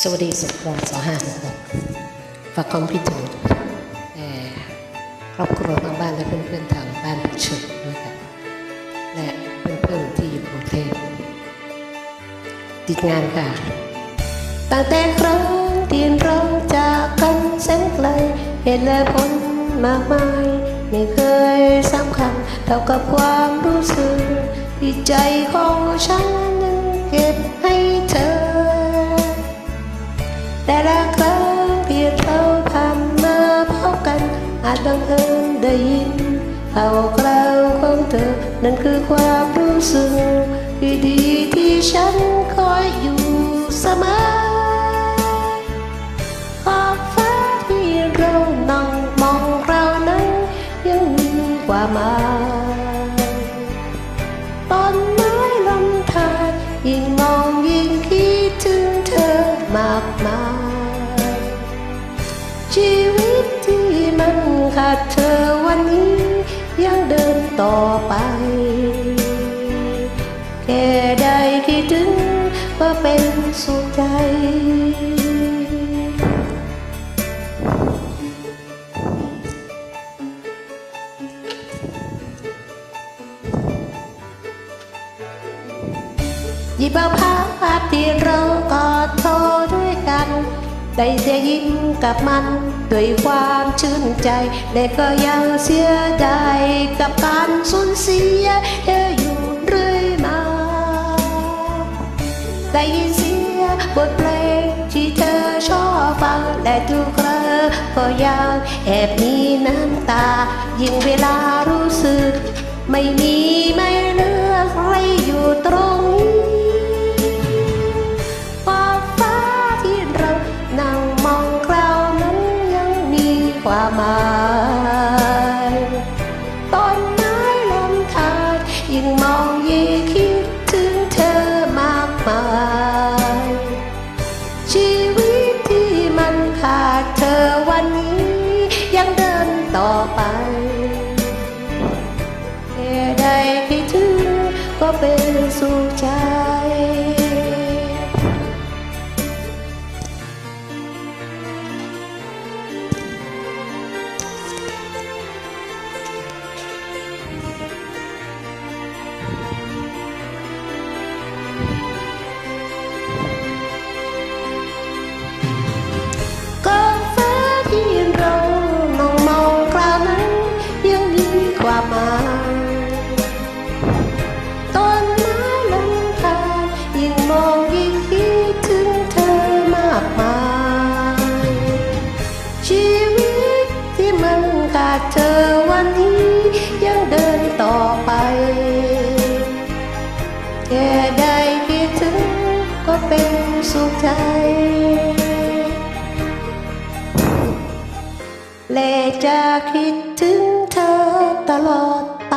สวัสดีสุขรสห้าหกฝากความคิดถึงแด่ครอบครัวทางบ้านและเพื่อนๆทางบ้านผู้ชมด้วยกันและเพื่อนๆที่อยู่กรุงเทพติดงานค่ะ ตั้งแต่ครั้งที่เราจากกันแสนไกลเหตุและผลมากมายไม่เคยสำคัญเท่ากับความรู้สึกที่ใจของฉัน แต่ละครั้งที่เราผ่านมาพบกัน อาจบังเอิญได้ยินข่าวคราวของเธอ นั่นคือความรู้สึกที่ดีที่ฉันคอยอยู่เสมอขอบฟ้าที่เรานั่งมองเรานั้นยังมีความหมาย มันขาดเธอวันนี้ ยังเดินต่อไป แค่ได้คิดถึงก็เป็นสุขใจยิบเอาภาพที่เรากอดโทรด้วยกัน ได้เสียยิ้มกับมันด้วยความชื่นใจและก็ยังเสียดายกับการสูญเสียเธออยู่เรื่อยมา ได้ยินเสียบทเพลงที่เธอชอบฟังและทุกครั้งก็ยังแอบมีน้ำตา ยิ่งเวลารู้สึก ไม่มีไม่เลือกใครอยู่ตรงามายต้นไม้ลำธารยิ่งมองยิ่งคิดถึงเธอมากมาย ชีวิตที่มันขาดเธอวันนี้ยังเดินต่อไปแค่ได้คิดถึงก็เป็นสุขใจากเจอวันนี้ยังเดินต่อไป แค่ได้คิดถึงก็เป็นสุขใจและจะคิดถึงเธอตลอดไป